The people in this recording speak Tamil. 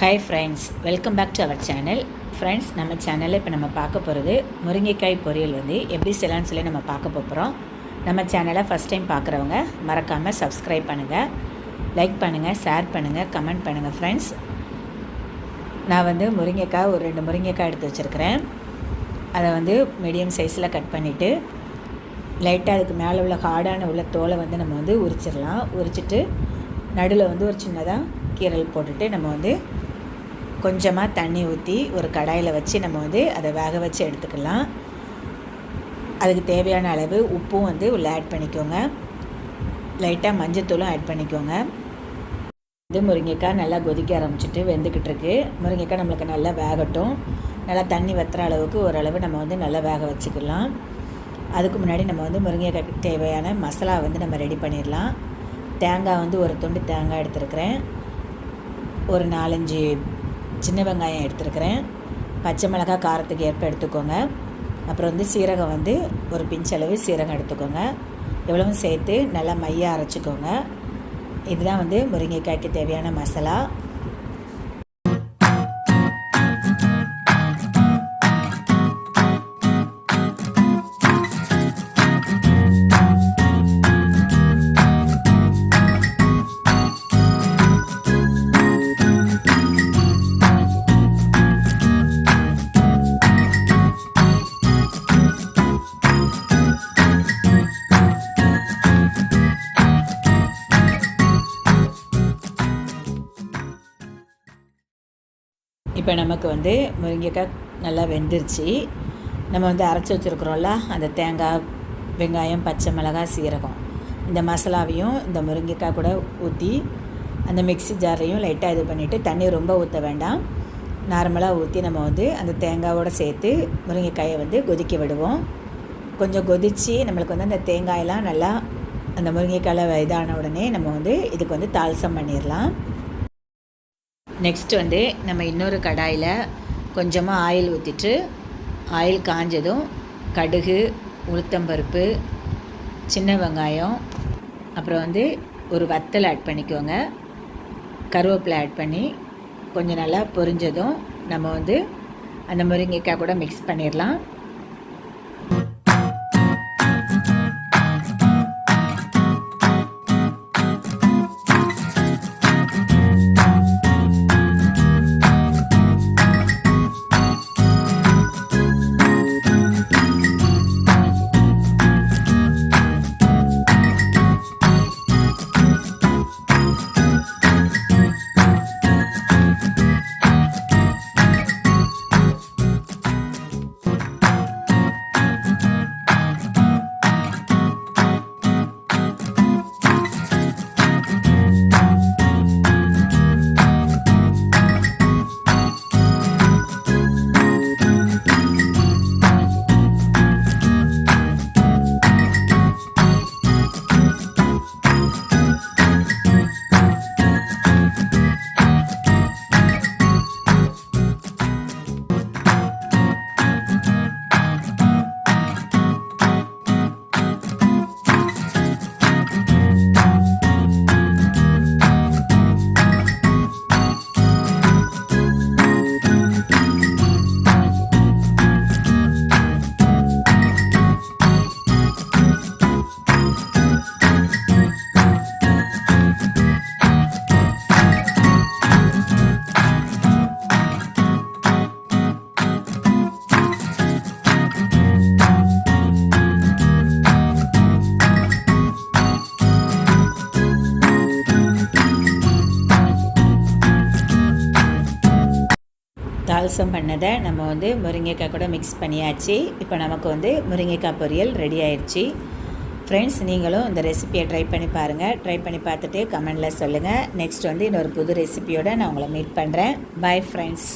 Hi friends welcome back to our channel friends நம்ம சேனலில் இப்போ நம்ம பார்க்க போகிறது முருங்கைக்காய் பொரியல் வந்து எப்படி செய்யலாம்னு சொல்லி நம்ம பார்க்க போகிறோம் நம்ம சேனலை ஃபஸ்ட் டைம் பார்க்குறவங்க மறக்காமல் சப்ஸ்கிரைப் பண்ணுங்கள் லைக் பண்ணுங்கள் ஷேர் பண்ணுங்கள் கமெண்ட் பண்ணுங்கள் ஃப்ரெண்ட்ஸ் நான் வந்து முருங்கைக்காய் ஒரு ரெண்டு முருங்கைக்காய் எடுத்து வச்சுருக்கிறேன். அதை வந்து மீடியம் சைஸில் கட் பண்ணிவிட்டு லைட்டாக அதுக்கு மேலே உள்ள ஹார்டான உள்ள தோலை வந்து நம்ம வந்து உரிச்சிடலாம். உரிச்சிட்டு நடுவில் வந்து ஒரு சின்னதாக கீரல் போட்டுட்டு நம்ம வந்து கொஞ்சமாக தண்ணி ஊற்றி ஒரு கடாயில் வச்சு நம்ம வந்து அதை வேக வச்சு எடுத்துக்கலாம். அதுக்கு தேவையான அளவு உப்பும் வந்து உள்ளே ஆட் பண்ணிக்கோங்க. லைட்டாக மஞ்சத்தூளும் ஆட் பண்ணிக்கோங்க. இது முருங்கைக்காய் நல்லா கொதிக்க ஆரம்பிச்சிட்டு வெந்துக்கிட்டு இருக்கு. முருங்கைக்காய் நம்மளுக்கு நல்லா வேகட்டும். நல்லா தண்ணி வத்துற அளவுக்கு ஓரளவு நம்ம வந்து நல்லா வேக வச்சுக்கலாம். அதுக்கு முன்னாடி நம்ம வந்து முருங்கைக்காய்க்கு தேவையான மசாலா வந்து நம்ம ரெடி பண்ணிடலாம். தேங்காய் வந்து ஒரு துண்டு தேங்காய் எடுத்துருக்கிறேன். ஒரு நாலஞ்சு சின்ன வெங்காயம் எடுத்துருக்கிறேன். பச்சை மிளகாய் காரத்துக்கு ஏற்ப எடுத்துக்கோங்க. அப்புறம் வந்து சீரகம் வந்து ஒரு பிஞ்சளவு சீரகம் எடுத்துக்கோங்க. எவ்வளவும் சேர்த்து நல்லா மையாக அரைச்சிக்கோங்க. இதுதான் வந்து முருங்கைக்காய்க்கு தேவையான மசாலா. இப்போ நமக்கு வந்து முருங்கைக்காய் நல்லா வெந்துருச்சு. நம்ம வந்து அரைச்சி வச்சுருக்குறோம்ல அந்த தேங்காய் வெங்காயம் பச்சை மிளகாய் சீரகம். இந்த மசாலாவையும் இந்த முருங்கைக்காய் கூட ஊற்றி அந்த மிக்ஸி ஜாரையும் லைட்டாக இது பண்ணிவிட்டு தண்ணி ரொம்ப ஊற்ற வேண்டாம். நார்மலாக ஊற்றி நம்ம வந்து அந்த தேங்காயோடு சேர்த்து முருங்கைக்காயை வந்து கொதிக்க விடுவோம். கொஞ்சம் கொதித்து நம்மளுக்கு வந்து அந்த தேங்காயெல்லாம் நல்லா அந்த முருங்கைக்காயில் இதான உடனே நம்ம வந்து இதுக்கு வந்து தால்சம் பண்ணிடலாம் நெக்ஸ்ட் வந்து நம்ம இன்னொரு கடாயில் கொஞ்சமாக ஆயில் ஊற்றிட்டு ஆயில் காஞ்சதும் கடுகு உளுத்தம்பருப்பு சின்ன வெங்காயம் அப்புறம் வந்து ஒரு வத்தல் ஆட் பண்ணிக்கோங்க. கருவேப்பிலை ஆட் பண்ணி கொஞ்சம் நல்லா பொரிஞ்சதும் நம்ம வந்து அந்த முருங்கைக்காய் கூட மிக்ஸ் பண்ணிடலாம் தால்சம் பண்ணதை நம்ம வந்து முருங்கைக்காய் கூட மிக்ஸ் பண்ணியாச்சு. இப்போ நமக்கு வந்து முருங்கைக்காய் பொரியல் ரெடி ஆயிடுச்சு. ஃப்ரெண்ட்ஸ் நீங்களும் இந்த ரெசிபியை ட்ரை பண்ணி பாருங்கள் ட்ரை பண்ணி பார்த்துட்டு கமெண்டில் சொல்லுங்கள் நெக்ஸ்ட் வந்து இன்னொரு புது ரெசிபியோடு நான் உங்களை மீட் பண்ணுறேன் பாய் ஃப்ரெண்ட்ஸ்